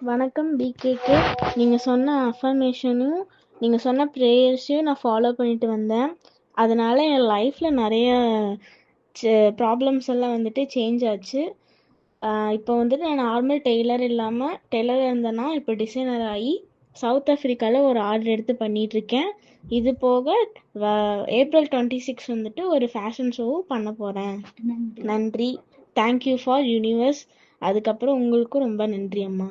வணக்கம் பிகேகே நீங்கள் சொன்ன அஃபர்மேஷனும் நீங்கள் சொன்ன ப்ரேயர்ஸையும் நான் ஃபாலோ பண்ணிட்டு வந்தேன். அதனால் என் லைஃப்பில் நிறைய ப்ராப்ளம்ஸ் எல்லாம் வந்துட்டு சேஞ்ச் ஆச்சு. இப்போ வந்துட்டு நான் நார்மல் டெய்லர் இல்லாமல் டெய்லர் இருந்தேன்னா இப்போ டிசைனர் ஆகி சவுத் ஆஃப்ரிக்காவில் ஒரு ஆர்டர் எடுத்து பண்ணிகிட்ருக்கேன் இது போக ஏப்ரல் டுவெண்ட்டி சிக்ஸ் வந்துட்டு ஒரு ஃபேஷன் ஷோவும் பண்ண போகிறேன் நன்றி. தேங்க்யூ ஃபார் யூனிவர்ஸ் அதுக்கப்புறம் உங்களுக்கும் ரொம்ப நன்றி அம்மா.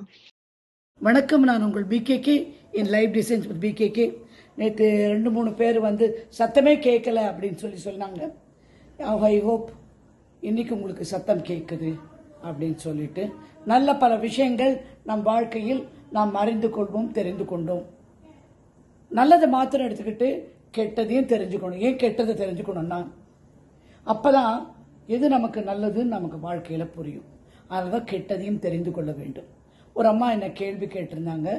வணக்கம் நான் உங்கள் PKK in life designs with PKK நேற்று ரெண்டு மூணு பேர் வந்து சத்தமே கேட்கல அப்படின்னு சொல்லி சொன்னாங்க. ஐ ஹோப் இன்றைக்கி உங்களுக்கு சத்தம் கேட்குது அப்படின்னு சொல்லிட்டு நல்ல பல விஷயங்கள் நம் வாழ்க்கையில் நாம் அறிந்து கொள்வோம் தெரிந்து கொண்டோம். நல்லதை மாத்திரம் எடுத்துக்கிட்டு கெட்டதையும் தெரிஞ்சுக்கணும். ஏன் கெட்டதை தெரிஞ்சுக்கணும்னா அப்பதான் எது நமக்கு நல்லதுன்னு நமக்கு வாழ்க்கையில் புரியும். அதனால கெட்டதையும் தெரிந்து கொள்ள வேண்டும். ஒரு அம்மா என்ன கேள்வி கேட்டிருந்தாங்க?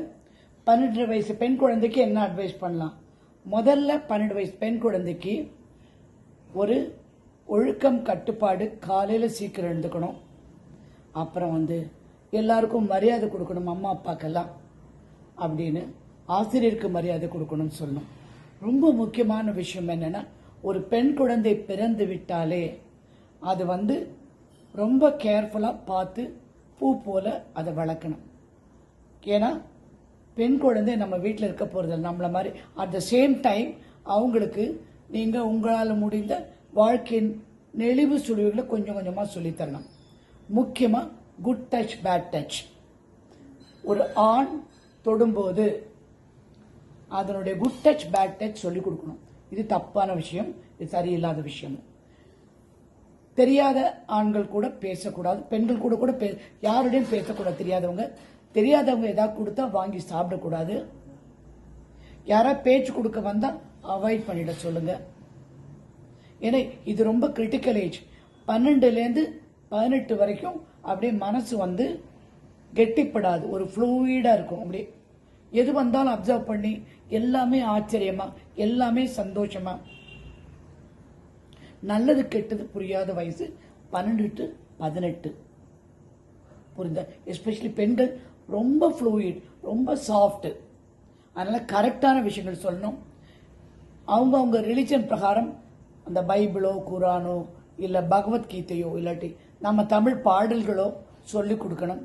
பன்னெண்டு வயசு பெண் குழந்தைக்கு என்ன அட்வைஸ் பண்ணலாம்? முதல்ல பன்னெண்டு வயசு பெண் குழந்தைக்கு ஒரு ஒழுக்கம் கட்டுப்பாடு காலையில் சீக்கிரம் எழுந்துக்கணும். அப்புறம் வந்து எல்லாருக்கும் மரியாதை கொடுக்கணும் அம்மா அப்பாக்கெல்லாம் அப்படின்னு ஆசிரியருக்கு மரியாதை கொடுக்கணும்னு சொல்லணும். ரொம்ப முக்கியமான விஷயம் என்னென்னா ஒரு பெண் குழந்தை பிறந்து விட்டாலே அது வந்து ரொம்ப கேர்ஃபுல்லாக பார்த்து பூ போல் அதை வளர்க்கணும். ஏன்னா பெண் குழந்தை நம்ம வீட்டில் இருக்க போகிறது நம்மளை மாதிரி அட் த சேம் டைம் அவங்களுக்கு நீங்கள் உங்களால் முடிந்த வாழ்க்கையின் நெளிவு சுழிவுகளை கொஞ்சம் கொஞ்சமாக சொல்லித்தரணும். முக்கியமாக குட் டச் பேட் டச் ஒரு ஆண் தொடும்போது அதனுடைய குட் டச் பேட் டச் சொல்லிக் கொடுக்கணும். இது தப்பான விஷயம் இது சரியில்லாத விஷயம். தெரியாத ஆண்கள் கூட பேசக்கூடாது பெண்கள் கூட கூட பே யாருடையும் பேசக்கூடாது தெரியாதவங்க. தெரியாதவங்க ஏதாவது கொடுத்தா வாங்கி சாப்பிடக்கூடாது. யாராவது பேச்சு கொடுக்க வந்தா அவாய்ட் பண்ணிட சொல்லுங்க. ஏன்னா இது ரொம்ப கிரிட்டிக்கல் ஏஜ் பன்னெண்டுலேருந்து பதினெட்டு வரைக்கும் அப்படியே மனசு வந்து கெட்டிப்படாது. ஒரு ஃப்ளூயிடாக இருக்கும். அப்படியே எது வந்தாலும் அப்சர்வ் பண்ணி எல்லாமே ஆச்சரியமா எல்லாமே சந்தோஷமா. நல்லது கெட்டது புரியாத வயசு பன்னெண்டு டு பதினெட்டு. புரிந்த? எஸ்பெஷலி பெண்கள் ரொம்ப ஃப்ளூயிட் ரொம்ப சாஃப்ட்டு அதனால் கரெக்டான விஷயங்கள் சொல்லணும். அவங்க அவங்க ரிலிஜன் பிரகாரம் அந்த பைபிளோ குரானோ இல்லை பகவத்கீதையோ இல்லாட்டி நம்ம தமிழ் பாடல்களோ சொல்லிக் கொடுக்கணும்.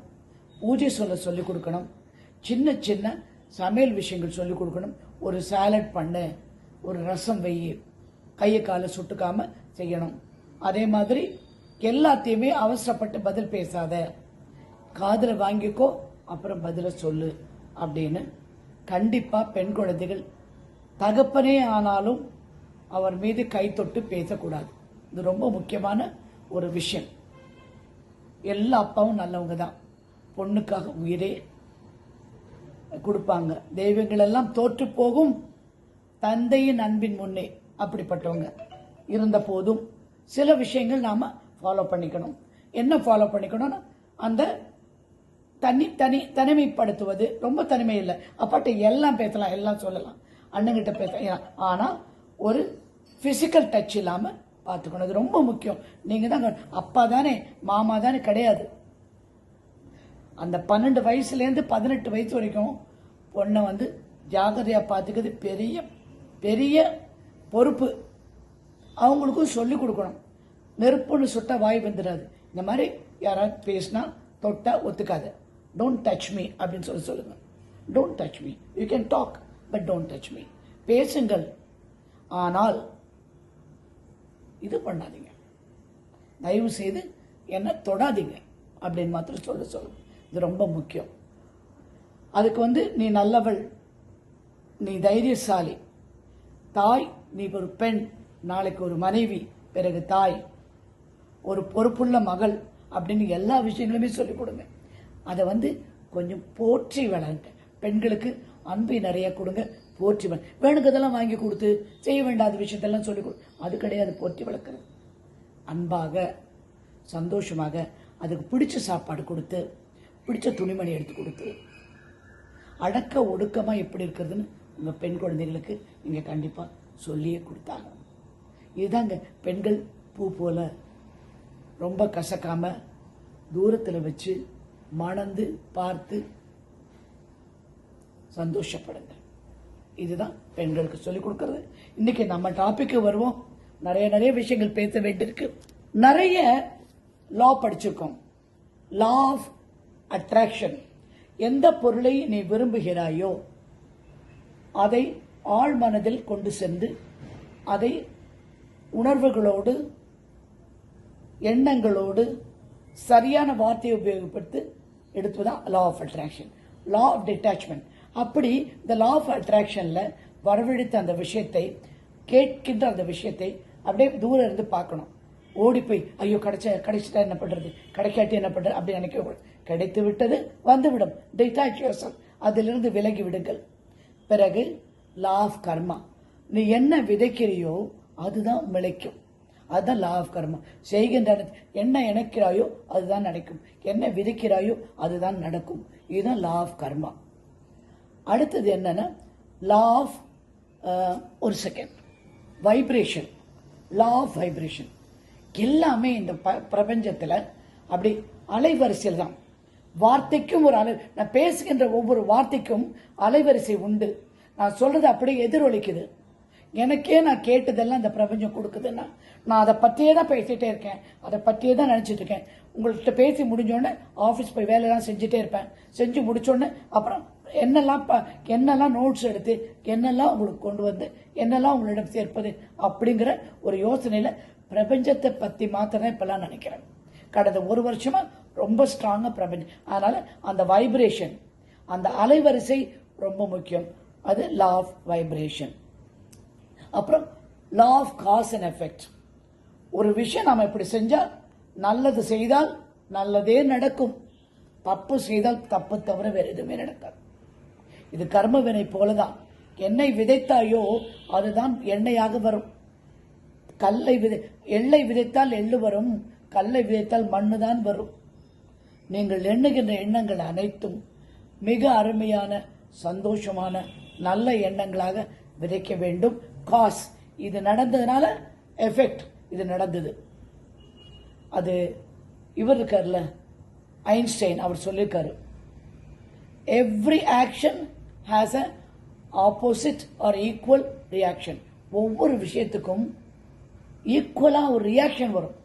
பூஜை சொல்ல சொல்லிக் கொடுக்கணும். சின்ன சின்ன சமையல் விஷயங்கள் சொல்லிக் கொடுக்கணும். ஒரு சாலட் பண்ணு ஒரு ரசம் வெயி கையை காலை சுட்டுக்காம செய்யணும். அதே மாதிரி எல்லாத்தையுமே அவசரப்பட்டு பதில் பேசாத. காதில் வாங்கிக்கோ அப்புறம் பதில சொல்லு அப்படின்னு. கண்டிப்பா பெண் குழந்தைகள் தகப்பனே ஆனாலும் அவர் மீது கை தொட்டு பேசக்கூடாது. இது ரொம்ப முக்கியமான ஒரு விஷயம். எல்லா அப்பாவும் நல்லவங்க தான். பொண்ணுக்காக உயிரே கொடுப்பாங்க. தெய்வங்கள் எல்லாம் தோற்று போகும். தந்தையின் அன்பின் முன்னே அப்படிப்பட்டவங்க இருந்த போதும் சில விஷயங்கள் நாம ஃபாலோ பண்ணிக்கணும். என்ன ஃபாலோ பண்ணிக்கணும்னா அந்த தனி தனி தனிமைப்படுத்துவது ரொம்ப தனிமை இல்லை அப்பாட்ட எல்லாம் பேசலாம் எல்லாம் சொல்லலாம். அண்ணங்கிட்ட பேசலாம் ஆனால் ஒரு ஃபிசிக்கல் டச் இல்லாமல் பார்த்துக்கணும். அது ரொம்ப முக்கியம். நீங்கள் தான் அப்பா தானே மாமா தானே கிடையாது. அந்த பன்னெண்டு வயசுலேருந்து பதினெட்டு வயசு வரைக்கும் பொண்ணை வந்து ஜாகிரதையாக பார்த்துக்கிறது பெரிய பெரிய பொறுப்பு. அவங்களுக்கும் சொல்லிக் கொடுக்கணும். நெருப்புன்னு சுட்ட வாய் வந்துடாது. இந்த மாதிரி யாராவது பேசினா தொட்டா ஒத்துக்காது. டோன்ட் டச் மீ அப்படின்னு சொல்லி சொல்லுங்கள் don't touch me you can talk but don't touch me பேசுங்கள். ஆனால் இது பண்ணாதீங்க. தயவு செய்து என்ன தொடாதீங்க அப்படின்னு மாத்திரம் சொல்ல சொல்லும் இது ரொம்ப முக்கியம். அதுக்கு வந்து நீ நல்லவள் நீ தைரியசாலி. தாய் நீ ஒரு பெண் நாளைக்கு ஒரு மனைவி பிறகு தாய். ஒரு பொறுப்புள்ள மகள் அப்படின்னு எல்லா விஷயங்களுமே சொல்லிக் கொடுங்க. அதை வந்து கொஞ்சம் போற்றி வளருங்க. பெண்களுக்கு அன்பை நிறைய கொடுங்க போற்றி வள வேணுங்கிறதெல்லாம் வாங்கி கொடுத்து செய்ய வேண்டாத விஷயத்தெல்லாம் சொல்லிக் கொடு. அது கிடையாது போற்றி வளர்க்குறது. அன்பாக சந்தோஷமாக அதுக்கு பிடிச்ச சாப்பாடு கொடுத்து பிடிச்ச துணிமணி எடுத்து கொடுத்து அடக்க ஒடுக்கமாக எப்படி இருக்கிறதுன்னு உங்கள் பெண் குழந்தைகளுக்கு நீங்கள் கண்டிப்பாக சொல்லியே கொடுத்தாங்க. இதுதாங்க பெண்கள் பூ போல ரொம்ப கசக்காமல் தூரத்தில் வச்சு மணந்து பார்த்து சந்தோஷப்படுங்க இதுதான் பெண்களுக்கு சொல்லிக் கொடுக்கறது. இன்னைக்கு நம்ம டாபிக் வருவோம். நிறைய நிறைய விஷயங்கள் பேச வேண்டியிருக்கு. நிறைய லா படிச்சிருக்கோம். லா ஆஃப் அட்ராக்ஷன் எந்த பொருளை நீ விரும்புகிறாயோ அதை ஆழ் மனதில் கொண்டு சென்று அதை உணர்வுகளோடு எண்ணங்களோடு சரியான வார்த்தையை உபயோகப்படுத்தி எடுத்துதான் law of attraction law of detachment அப்படி இந்த லா ஆஃப் அட்ராக்ஷன்ல வரவழைத்த அந்த விஷயத்தை கேட்கின்ற அந்த விஷயத்தை அப்படியே தூரம் இருந்து பார்க்கணும். ஓடி போய் ஐயோ கிடைச்ச கிடைச்சிட்டா என்ன பண்றது? கிடைக்காட்டி என்ன பண்றது? அப்படி நினைக்க கிடைத்து விட்டது வந்துவிடும். டிட்டாச் அதிலிருந்து விலகி விடுங்கள். பிறகு லா ஆஃப் கர்மா நீ என்ன விதைக்கிறியோ அதுதான் விளைக்கும். அதுதான் லா ஆஃப் கர்மா செய்கின்ற என்ன இணைக்கிறாயோ அதுதான் நடக்கும். என்ன விதைக்கிறாயோ அதுதான் நடக்கும். இதுதான் லா ஆஃப் கர்மா அடுத்தது என்னன்னா லா ஆஃப் ஒரு second vibration law of vibration எல்லாமே இந்த ப பிரபஞ்சத்தில் அப்படி அலைவரிசையில் தான். வார்த்தைக்கும் ஒரு அலை நான் பேசுகின்ற ஒவ்வொரு வார்த்தைக்கும் அலைவரிசை உண்டு. நான் சொல்கிறது அப்படியே எதிரொலிக்குது. எனக்கே நான் கேட்டதெல்லாம் இந்த பிரபஞ்சம் கொடுக்குதுன்னா நான் அதை பற்றியே தான் பேசிகிட்டே இருக்கேன். அதை பற்றியே தான் நினச்சிட்டு இருக்கேன். உங்கள்கிட்ட பேசி முடிஞ்சோடனே ஆஃபீஸ் போய் வேலையெல்லாம் செஞ்சுட்டே இருப்பேன். செஞ்சு முடிச்சோடனே அப்புறம் என்னெல்லாம் ப என்னெல்லாம் நோட்ஸ் எடுத்து என்னெல்லாம் உங்களுக்கு கொண்டு வந்து என்னெல்லாம் உங்களிடம் சேர்ப்பது அப்படிங்கிற ஒரு யோசனையில் பிரபஞ்சத்தை பற்றி மாத்திரம் தான் நினைக்கிறேன். கடந்த ஒரு வருஷமாக ரொம்ப ஸ்ட்ராங்காக பிரபஞ்சம். அதனால் அந்த வைப்ரேஷன் அந்த அலைவரிசை ரொம்ப முக்கியம். அது லா ஆஃப் வைப்ரேஷன் அப்புறம் law of cause and effect ஒரு விஷயம் நாம் இப்படி செஞ்சால் நல்லது செய்தால் நல்லதே நடக்கும். தப்பு செய்தால் தப்பு தவிர வேறு எதுவுமே நடக்காது. இது கர்ம வினை போலதான். எண்ணெய் விதைத்தாயோ அதுதான் எண்ணெயாக வரும். கல்லை விதை எள்ளை விதைத்தால் எள்ளு வரும். கல்லை விதைத்தால் மண்ணு தான் வரும். நீங்கள் எண்ணுகின்ற எண்ணங்கள் அனைத்தும் மிக அருமையான சந்தோஷமான நல்ல எண்ணங்களாக விதைக்க வேண்டும். காஸ் இது நடந்ததுனால எஃபெக்ட் இது நடந்தது. அது இவர் இருக்கார்ல ஐன்ஸ்டைன் அவர் சொல்லியிருக்காரு. Every action has a opposite or equal reaction ஒவ்வொரு விஷயத்துக்கும் ஈக்குவலாக ஒரு ரியாக்ஷன் வரும்.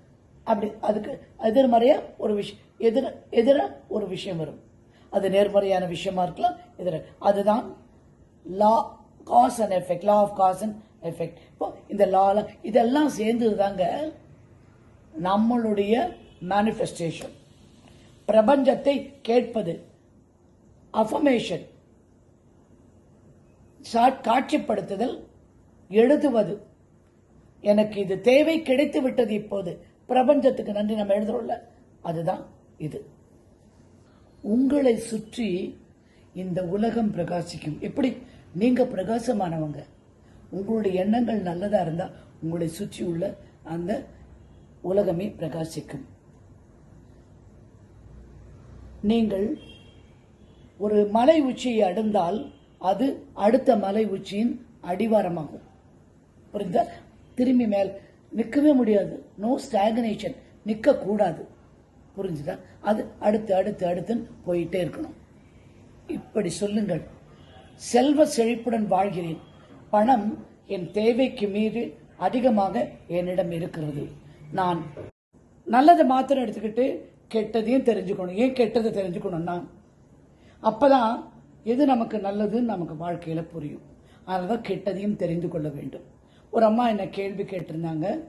அப்படி அதுக்கு எதிர்மறையாக ஒரு விஷயம் எதிர எதிர ஒரு விஷயம் வரும். அது நேர்மறையான விஷயமா இருக்கலாம் எதிர. அதுதான் law cause and effect law of cause and effect இப்போ இந்த லால இதெல்லாம் சேர்ந்தது தாங்க நம்மளுடைய மேனிஃபெஸ்டேஷன் பிரபஞ்சத்தை கேட்பது அஃபமேஷன் காட்சிப்படுத்துதல் எழுதுவது. எனக்கு இது தேவை கிடைத்து விட்டது இப்போது. பிரபஞ்சத்துக்கு நன்றி நம்ம எழுதுறோம்ல. அதுதான் இது. உங்களை சுற்றி இந்த உலகம் பிரகாசிக்கும். எப்படி? நீங்க பிரகாசமானவங்க. உங்களுடைய எண்ணங்கள் நல்லதா இருந்தா உங்களை சுற்றி உள்ள அந்த உலகமே பிரகாசிக்கும். நீங்கள் ஒரு மலை உச்சியை அடைந்தால் அது அடுத்த மலை உச்சியின் அடிவாரமாகும். புரியுதா திரும்பி மேல் நிற்கவே முடியாது. நோ ஸ்டாக்னேஷன் நிற்க கூடாது. புரிஞ்சுதா? அது அடுத்து அடுத்து அடுத்துன்னு போயிட்டே இருக்கணும். இப்படி சொல்லுங்கள். செல்வ செழிப்புடன் வாழ்கிறேன். பணம் என் தேவைக்கு மீறி அதிகமாக என்னிடம் இருக்கிறது. நான் நல்லதை மாத்திரம் எடுத்துக்கிட்டு கெட்டதையும் தெரிஞ்சுக்கணும். ஏன் கெட்டதை தெரிஞ்சுக்கணும்னா அப்போதான் எது நமக்கு நல்லதுன்னு நமக்கு வாழ்க்கையில் புரியும். அதனால கெட்டதையும் தெரிந்து கொள்ள வேண்டும். ஒரு அம்மா என்னை கேள்வி கேட்டிருந்தாங்க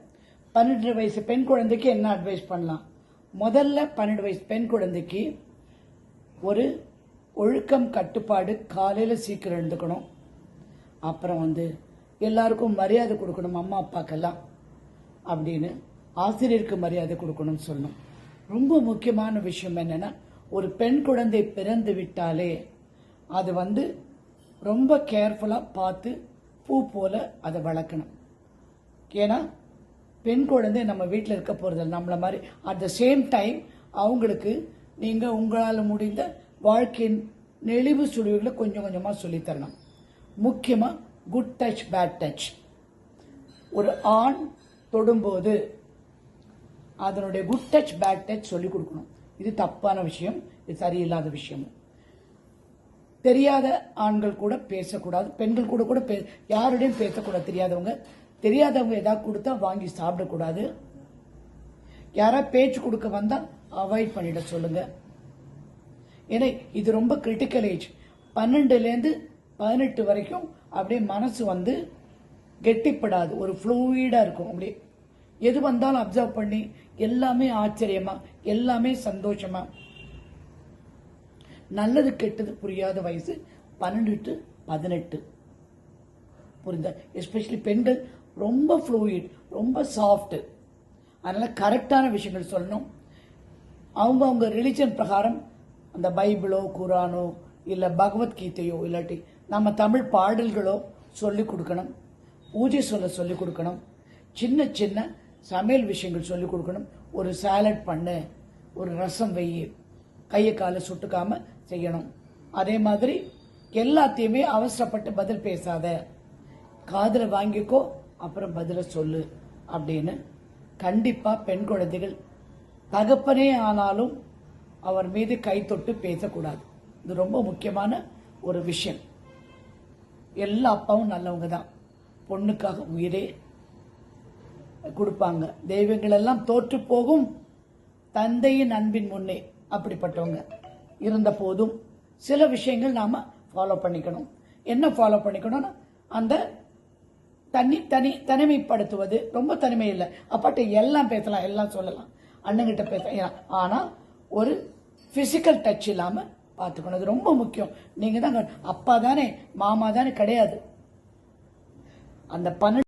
பன்னெண்டு வயசு பெண் குழந்தைக்கு என்ன அட்வைஸ் பண்ணலாம்? முதல்ல பன்னெண்டு வயசு பெண் குழந்தைக்கு ஒரு ஒழுக்கம் கட்டுப்பாடு காலையில் சீக்கிரம் எழுந்துக்கணும். அப்புறம் வந்து எல்லாருக்கும் மரியாதை கொடுக்கணும் அம்மா அப்பாக்கெல்லாம் அப்படின்னு ஆசிரியருக்கு மரியாதை கொடுக்கணும்னு சொல்லணும். ரொம்ப முக்கியமான விஷயம் என்னன்னா ஒரு பெண் குழந்தை பிறந்து விட்டாலே அது வந்து ரொம்ப கேர்ஃபுல்லாக பார்த்து பூ போல அதை வளர்க்கணும். ஏன்னா பெண் குழந்தை நம்ம வீட்டில் இருக்க போகிறது நம்மளை மாதிரி. அட் த சேம் டைம் அவங்களுக்கு நீங்கள் உங்களால் முடிந்த வாழ்க்கையின் நெளிவு சுழிவுகளை கொஞ்சம் கொஞ்சமாக சொல்லித்தரணும் முக்கியமாக குட் டச் பேட் டச் ஒரு ஆண் தொடும்போது அதனுடைய குட் டச் பேட் டச் சொல்லிக் கொடுக்கணும். இது தப்பான விஷயம் இது சரியில்லாத விஷயம். தெரியாத ஆண்கள் கூட பேசக்கூடாது. பெண்கள் கூட கூட பே யாருடையும் பேசக்கூடாது. தெரியாதவங்க தெரியாதவங்க ஏதாவது கொடுத்தா வாங்கி சாப்பிடக்கூடாது. யாராவது பேச்சு கொடுக்க வந்தால் அவாய்ட் பண்ணிட சொல்லுங்க. ஏன்னா இது ரொம்ப கிரிட்டிக்கல் ஏஜ் பன்னெண்டுலேருந்து பதினெட்டு வரைக்கும் அப்படியே மனசு வந்து கெட்டிப்படாது. ஒரு ஃப்ளூயிடாக இருக்கும். அப்படியே எது வந்தாலும் அப்சர்வ் பண்ணி எல்லாமே ஆச்சரியமா எல்லாமே சந்தோஷமா. நல்லது கெட்டது புரியாத வயசு பன்னெண்டு டு பதினெட்டு. புரிந்த? எஸ்பெஷலி பெண்கள் ரொம்ப ஃப்ளூயிட் ரொம்ப சாஃப்ட் அதனால கரெக்டான விஷயங்கள் சொல்லணும். அவங்க அவங்க ரிலிஜன் பிரகாரம் அந்த பைபிளோ குரானோ இல்லை பகவத்கீதையோ இல்லாட்டி நம்ம தமிழ் பாடல்களோ சொல்லிக் கொடுக்கணும். பூஜை சொல்ல சொல்லிக் கொடுக்கணும். சின்ன சின்ன சமையல் விஷயங்கள் சொல்லிக் கொடுக்கணும். ஒரு சாலட் பண்ணு ஒரு ரசம் வெயி கையை காலை சுட்டுக்காமல் செய்யணும். அதே மாதிரி எல்லாத்தையுமே அவசரப்பட்டு பதில் பேசாத காதில் வாங்கிக்கோ அப்புறம் பதிலை சொல்லு அப்படின்னு கண்டிப்பாக பெண் குழந்தைகள் தகப்பனே ஆனாலும் அவர் மீது கை தொட்டு பேசக்கூடாது. இது ரொம்ப முக்கியமான ஒரு விஷயம். எல்லா அப்பாவும் நல்லவங்க தான் பொண்ணுக்காக உயிரே கொடுப்பாங்க. தெய்வங்கள் எல்லாம் தோற்று போகும் தந்தையின் அன்பின் முன்னே அப்படிப்பட்டவங்க இருந்த போதும் சில விஷயங்கள் நாம் ஃபாலோ பண்ணிக்கணும். என்ன ஃபாலோ பண்ணிக்கணும்னா அந்த தனி தனி தனிமைப்படுத்துவது. ரொம்ப தனிமை இல்லை. அப்பாட்ட எல்லாம் பேசலாம் எல்லாம் சொல்லலாம். அண்ணங்கிட்ட பேசலாம். ஆனால் ஒரு ஃபிசிக்கல் டச் இல்லாமல் பார்த்துக்கணும். அது ரொம்ப முக்கியம். நீங்கள் தான் அப்பா தானே மாமா தானே கிடையாது. அந்த பன்னெண்டு